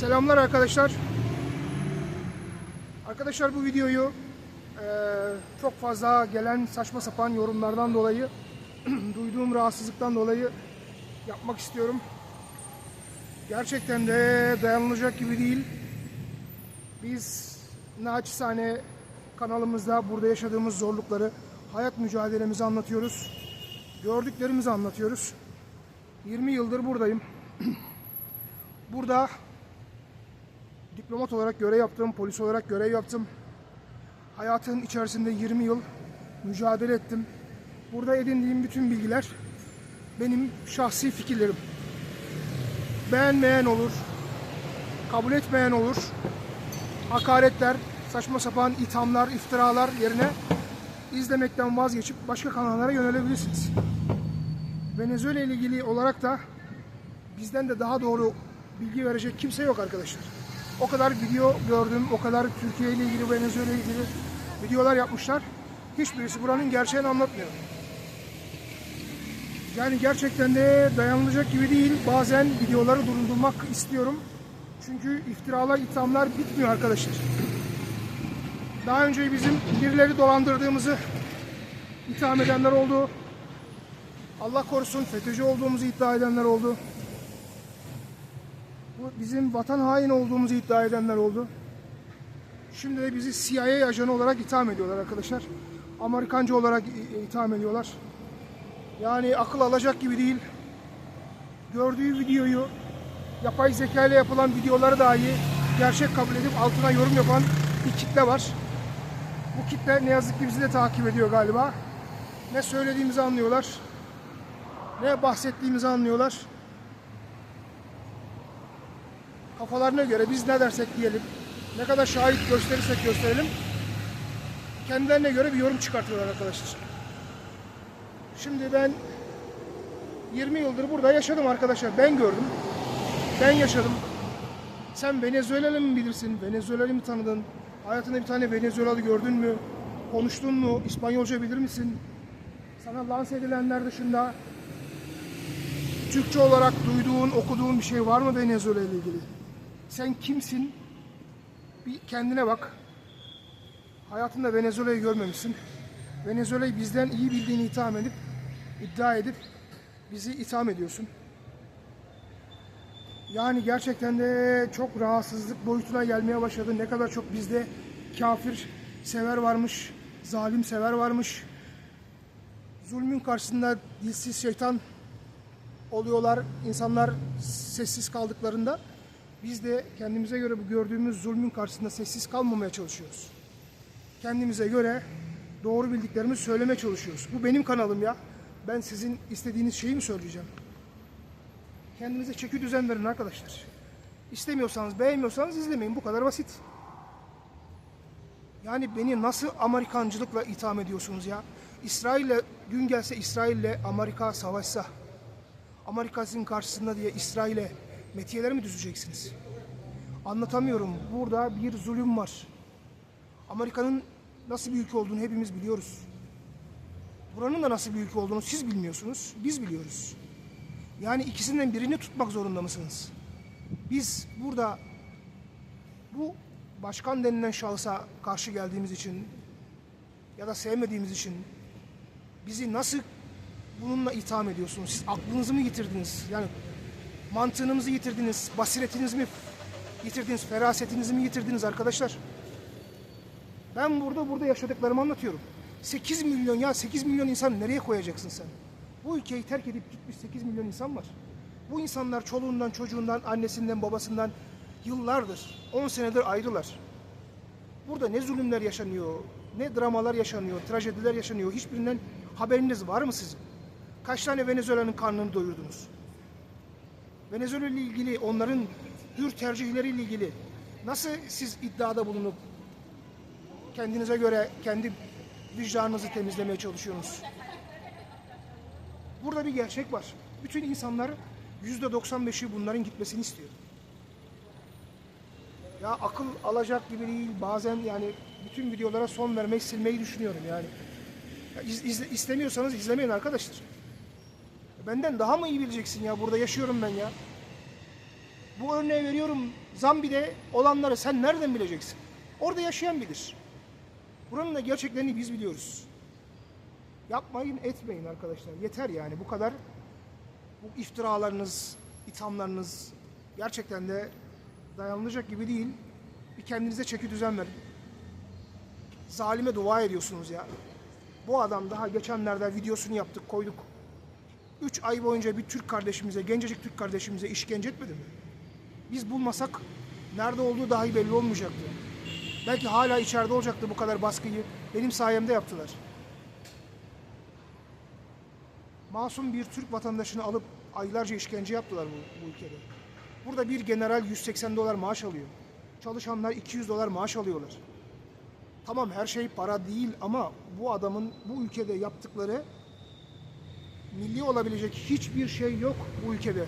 Selamlar arkadaşlar. Arkadaşlar bu videoyu eee, çok fazla gelen saçma sapan yorumlardan dolayı duyduğum rahatsızlıktan dolayı yapmak istiyorum. Gerçekten de dayanılacak gibi değil. Biz naçizane kanalımızda burada yaşadığımız zorlukları, hayat mücadelemizi anlatıyoruz. Gördüklerimizi anlatıyoruz. 20 yıldır buradayım. Burada diplomat olarak görev yaptım, polis olarak görev yaptım. Hayatın içerisinde 20 yıl mücadele ettim. Burada edindiğim bütün bilgiler benim şahsi fikirlerim. Beğenmeyen olur, kabul etmeyen olur. Hakaretler, saçma sapan ithamlar, iftiralar yerine izlemekten vazgeçip başka kanallara yönelebilirsiniz. Venezuela ile ilgili olarak da bizden de daha doğru bilgi verecek kimse yok arkadaşlar. O kadar video gördüm, o kadar Türkiye ile ilgili, Venezuela ile ilgili videolar yapmışlar. Hiçbirisi buranın gerçeğini anlatmıyor. Yani gerçekten de dayanılacak gibi değil. Bazen videoları durdurmak istiyorum. Çünkü iftiralar, ithamlar bitmiyor arkadaşlar. Daha önce bizim birileri dolandırdığımızı itham edenler oldu. Allah korusun FETÖ'cü olduğumuzu iddia edenler oldu. Bu bizim vatan haini olduğumuzu iddia edenler oldu. Şimdi de bizi CIA ajanı olarak itham ediyorlar arkadaşlar. Amerikancı olarak itham ediyorlar. Yani akıl alacak gibi değil. Gördüğü videoyu yapay zeka ile yapılan videoları dahi gerçek kabul edip altına yorum yapan bir kitle var. Bu kitle ne yazık ki bizi de takip ediyor galiba. Ne söylediğimizi anlıyorlar. Ne bahsettiğimizi anlıyorlar. Kafalarına göre biz ne dersek diyelim, ne kadar şahit gösterirsek gösterelim, kendilerine göre bir yorum çıkartıyorlar arkadaşlar. Şimdi ben 20 yıldır burada yaşadım arkadaşlar. Ben gördüm. Ben yaşadım. Sen Venezuelalı mı bilirsin? Venezuelalı mı tanıdın? Hayatında bir tane Venezuelalı gördün mü? Konuştun mu? İspanyolca bilir misin? Sana lanse edilenler dışında Türkçe olarak duyduğun, okuduğun bir şey var mı Venezuela ile ilgili? Sen kimsin? Bir kendine bak. Hayatında Venezuela'yı görmemişsin. Venezuela'yı bizden iyi bildiğini itham edip, iddia edip bizi itham ediyorsun. Yani gerçekten de çok rahatsızlık boyutuna gelmeye başladı. Ne kadar çok bizde kafir sever varmış, zalim sever varmış. Zulmün karşısında dilsiz şeytan oluyorlar. İnsanlar sessiz kaldıklarında biz de kendimize göre bu gördüğümüz zulmün karşısında sessiz kalmamaya çalışıyoruz. Kendimize göre doğru bildiklerimizi söylemeye çalışıyoruz. Bu benim kanalım ya. Ben sizin istediğiniz şeyi mi söyleyeceğim? Kendinize çeki düzen verin arkadaşlar. İstemiyorsanız, beğenmiyorsanız izlemeyin. Bu kadar basit. Yani beni nasıl Amerikancılıkla itham ediyorsunuz ya? İsrail'le dün gelse İsrail'le Amerika savaşsa Amerika sizin karşısında diye İsrail'e metiyeler mi düzeceksiniz? Anlatamıyorum. Burada bir zulüm var. Amerika'nın nasıl bir ülke olduğunu hepimiz biliyoruz. Buranın da nasıl bir ülke olduğunu siz bilmiyorsunuz, biz biliyoruz. Yani ikisinden birini tutmak zorunda mısınız? Biz burada bu başkan denilen şahısa karşı geldiğimiz için ya da sevmediğimiz için bizi nasıl bununla itham ediyorsunuz? Siz aklınızı mı yitirdiniz? Yani mantığınızı yitirdiniz, basiretinizi mi yitirdiniz, ferasetinizi mi yitirdiniz arkadaşlar? Ben burada burada yaşadıklarımı anlatıyorum. 8 milyon ya 8 milyon insan nereye koyacaksın sen? Bu ülkeyi terk edip gitmiş 8 milyon insan var. Bu insanlar çoluğundan, çocuğundan, annesinden, babasından yıllardır, 10 senedir ayrılar. Burada ne zulümler yaşanıyor, ne dramalar yaşanıyor, trajediler yaşanıyor. Hiçbirinden haberiniz var mı sizin? Kaç tane Venezuela'nın karnını doyurdunuz? Venezuela ile ilgili, onların hür tercihleriyle ilgili nasıl siz iddiada bulunup kendinize göre kendi vicdanınızı temizlemeye çalışıyorsunuz? Burada bir gerçek var. Bütün insanlar yüzde 95'i bunların gitmesini istiyor. Ya akıl alacak gibi değil. Bazen yani bütün videolara son vermeyi, silmeyi düşünüyorum yani. Ya iz- izle- istemiyorsanız izlemeyin arkadaşlar. Benden daha mı iyi bileceksin ya? Burada yaşıyorum ben ya. Bu örneği veriyorum. Zambi'de olanları sen nereden bileceksin? Orada yaşayan bilir. Buranın da gerçeklerini biz biliyoruz. Yapmayın, etmeyin arkadaşlar. Yeter yani bu kadar. Bu iftiralarınız, ithamlarınız gerçekten de dayanılacak gibi değil. Bir kendinize çeki düzen verin. Zalime dua ediyorsunuz ya. Bu adam daha geçenlerde videosunu yaptık, koyduk. 3 ay boyunca bir Türk kardeşimize, gencecik Türk kardeşimize işkence etmedi mi? Biz bulmasak nerede olduğu dahi belli olmayacaktı. Belki hala içeride olacaktı bu kadar baskıyı. Benim sayemde yaptılar. Masum bir Türk vatandaşını alıp aylarca işkence yaptılar bu, bu ülkede. Burada bir general 180 dolar maaş alıyor. Çalışanlar 200 dolar maaş alıyorlar. Tamam her şey para değil ama bu adamın bu ülkede yaptıkları milli olabilecek hiçbir şey yok bu ülkede.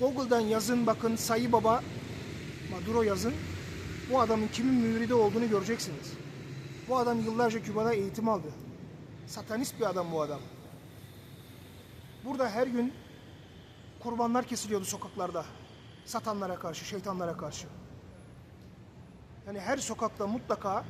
Google'dan yazın bakın Sayı Baba Maduro yazın. Bu adamın kimin müridi olduğunu göreceksiniz. Bu adam yıllarca Küba'da eğitim aldı. Satanist bir adam bu adam. Burada her gün kurbanlar kesiliyordu sokaklarda. Satanlara karşı, şeytanlara karşı. Yani her sokakta mutlaka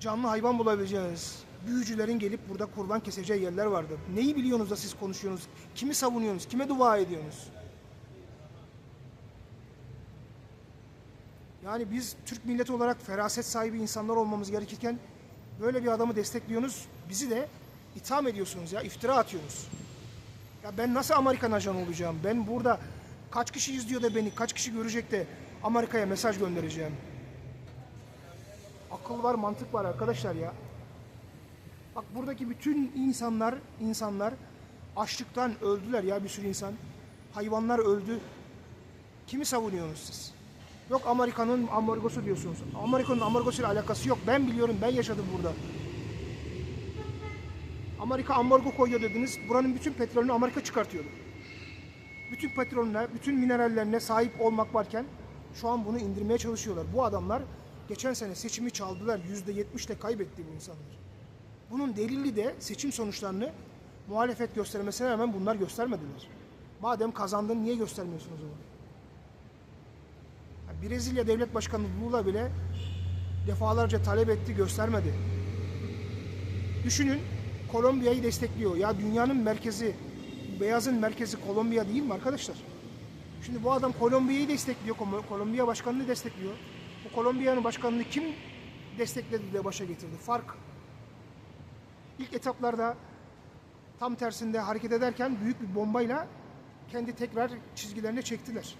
canlı hayvan bulabileceğiniz büyücülerin gelip burada kurban keseceği yerler vardı. Neyi biliyorsunuz da siz konuşuyorsunuz? Kimi savunuyorsunuz? Kime dua ediyorsunuz? Yani biz Türk milleti olarak feraset sahibi insanlar olmamız gerekirken böyle bir adamı destekliyorsunuz. Bizi de itham ediyorsunuz ya, iftira atıyorsunuz. Ya ben nasıl Amerikan ajanı olacağım? Ben burada kaç kişi izliyor da beni, kaç kişi görecek de Amerika'ya mesaj göndereceğim. Akıl var, mantık var arkadaşlar ya. Bak buradaki bütün insanlar, insanlar açlıktan öldüler ya bir sürü insan. Hayvanlar öldü. Kimi savunuyorsunuz siz? Yok Amerika'nın ambargosu diyorsunuz. Amerika'nın ambargosuyla alakası yok. Ben biliyorum, ben yaşadım burada. Amerika ambargo koyuyor dediniz. Buranın bütün petrolünü Amerika çıkartıyordu. Bütün petrolüne, bütün minerallerine sahip olmak varken şu an bunu indirmeye çalışıyorlar. Bu adamlar geçen sene seçimi çaldılar. Yüzde yetmişle kaybetti bu insanlar. Bunun delili de seçim sonuçlarını muhalefet göstermesine rağmen bunlar göstermediler. Madem kazandın niye göstermiyorsunuz o zaman? Ya Brezilya Devlet Başkanı Lula bile defalarca talep etti, göstermedi. Düşünün Kolombiya'yı destekliyor. Ya dünyanın merkezi, beyazın merkezi Kolombiya değil mi arkadaşlar? Şimdi bu adam Kolombiya'yı destekliyor, Kol- Kolombiya başkanını destekliyor. Bu Kolombiya'nın başkanını kim destekledi de başa getirdi? Fark. İlk etaplarda tam tersinde hareket ederken büyük bir bombayla kendi tekrar çizgilerine çektiler.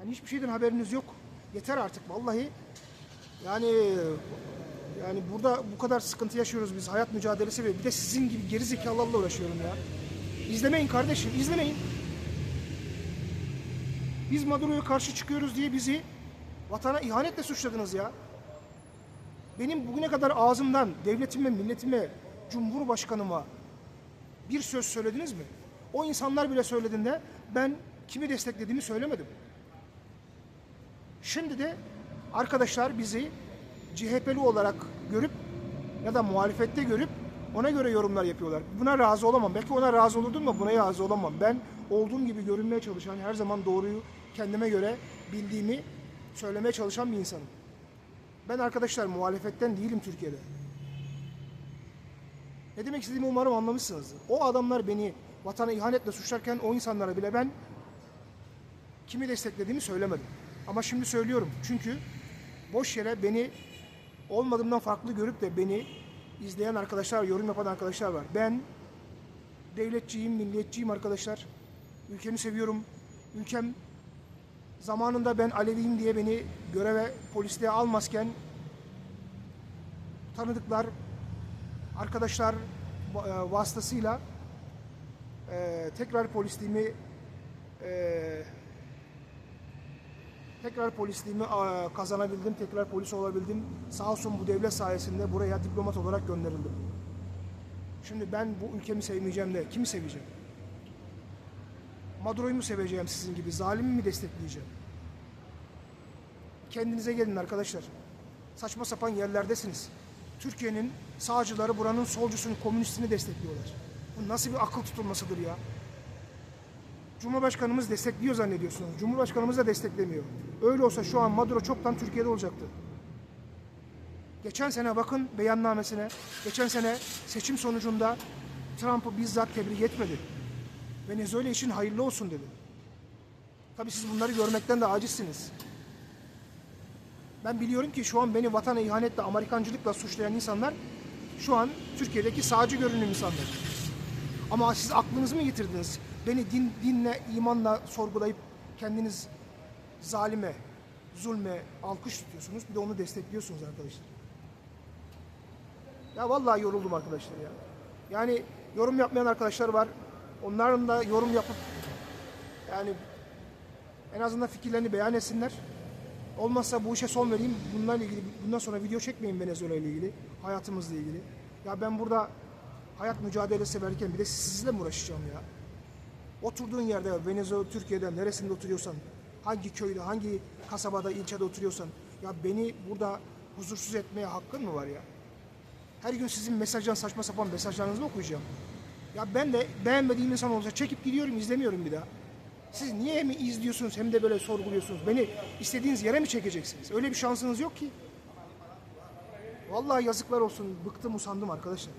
Yani hiçbir şeyden haberiniz yok. Yeter artık vallahi. Yani yani burada bu kadar sıkıntı yaşıyoruz biz hayat mücadelesi ve bir de sizin gibi geri zekalarla uğraşıyorum ya. İzlemeyin kardeşim, izlemeyin. Biz Maduro'ya karşı çıkıyoruz diye bizi vatana ihanetle suçladınız ya. Benim bugüne kadar ağzımdan devletime, milletime, cumhurbaşkanıma bir söz söylediniz mi? O insanlar bile söylediğinde ben kimi desteklediğimi söylemedim. Şimdi de arkadaşlar bizi CHP'li olarak görüp ya da muhalefette görüp ona göre yorumlar yapıyorlar. Buna razı olamam. Belki ona razı olurdum ama buna razı olamam. Ben olduğum gibi görünmeye çalışan, her zaman doğruyu kendime göre bildiğimi söylemeye çalışan bir insanım. Ben arkadaşlar muhalefetten değilim Türkiye'de. Ne demek istediğimi umarım anlamışsınızdır. O adamlar beni vatana ihanetle suçlarken o insanlara bile ben kimi desteklediğimi söylemedim. Ama şimdi söylüyorum. Çünkü boş yere beni olmadığımdan farklı görüp de beni izleyen arkadaşlar, yorum yapan arkadaşlar var. Ben devletçiyim, milliyetçiyim arkadaşlar. Ülkemi seviyorum. Ülkem zamanında ben Aleviyim diye beni göreve, polisliğe almazken tanıdıklar, arkadaşlar e, vasıtasıyla e, tekrar polisliğimi e, tekrar polisliğimi e, kazanabildim, tekrar polis olabildim. Sağ olsun bu devlet sayesinde buraya diplomat olarak gönderildim. Şimdi ben bu ülkemi sevmeyeceğim de kimi seveceğim? Maduro'yu mu seveceğim sizin gibi? Zalimi mi destekleyeceğim? Kendinize gelin arkadaşlar. Saçma sapan yerlerdesiniz. Türkiye'nin sağcıları buranın solcusunu, komünistini destekliyorlar. Bu nasıl bir akıl tutulmasıdır ya? Cumhurbaşkanımız destekliyor zannediyorsunuz. Cumhurbaşkanımız da desteklemiyor. Öyle olsa şu an Maduro çoktan Türkiye'de olacaktı. Geçen sene bakın beyannamesine. Geçen sene seçim sonucunda Trump'ı bizzat tebrik etmedi. Venezuela için hayırlı olsun dedi. Tabii siz bunları görmekten de acizsiniz. Ben biliyorum ki şu an beni vatana ihanetle, Amerikancılıkla suçlayan insanlar şu an Türkiye'deki sağcı görünüm insanlar. Ama siz aklınızı mı yitirdiniz? Beni din, dinle, imanla sorgulayıp kendiniz zalime, zulme alkış tutuyorsunuz. Bir de onu destekliyorsunuz arkadaşlar. Ya vallahi yoruldum arkadaşlar ya. Yani yorum yapmayan arkadaşlar var. Onların da yorum yapıp yani en azından fikirlerini beyan etsinler. Olmazsa bu işe son vereyim. Bunlarla ilgili bundan sonra video çekmeyin Venezuela ile ilgili. Hayatımızla ilgili. Ya ben burada hayat mücadelesi verirken bir de sizle mi uğraşacağım ya? Oturduğun yerde Venezuela, Türkiye'de neresinde oturuyorsan, hangi köyde, hangi kasabada, ilçede oturuyorsan ya beni burada huzursuz etmeye hakkın mı var ya? Her gün sizin mesajdan saçma sapan mesajlarınızı okuyacağım? Ya ben de beğenmediğim insan olsa çekip gidiyorum, izlemiyorum bir daha. Siz niye hem izliyorsunuz hem de böyle sorguluyorsunuz? Beni istediğiniz yere mi çekeceksiniz? Öyle bir şansınız yok ki. Vallahi yazıklar olsun. Bıktım usandım arkadaşlar.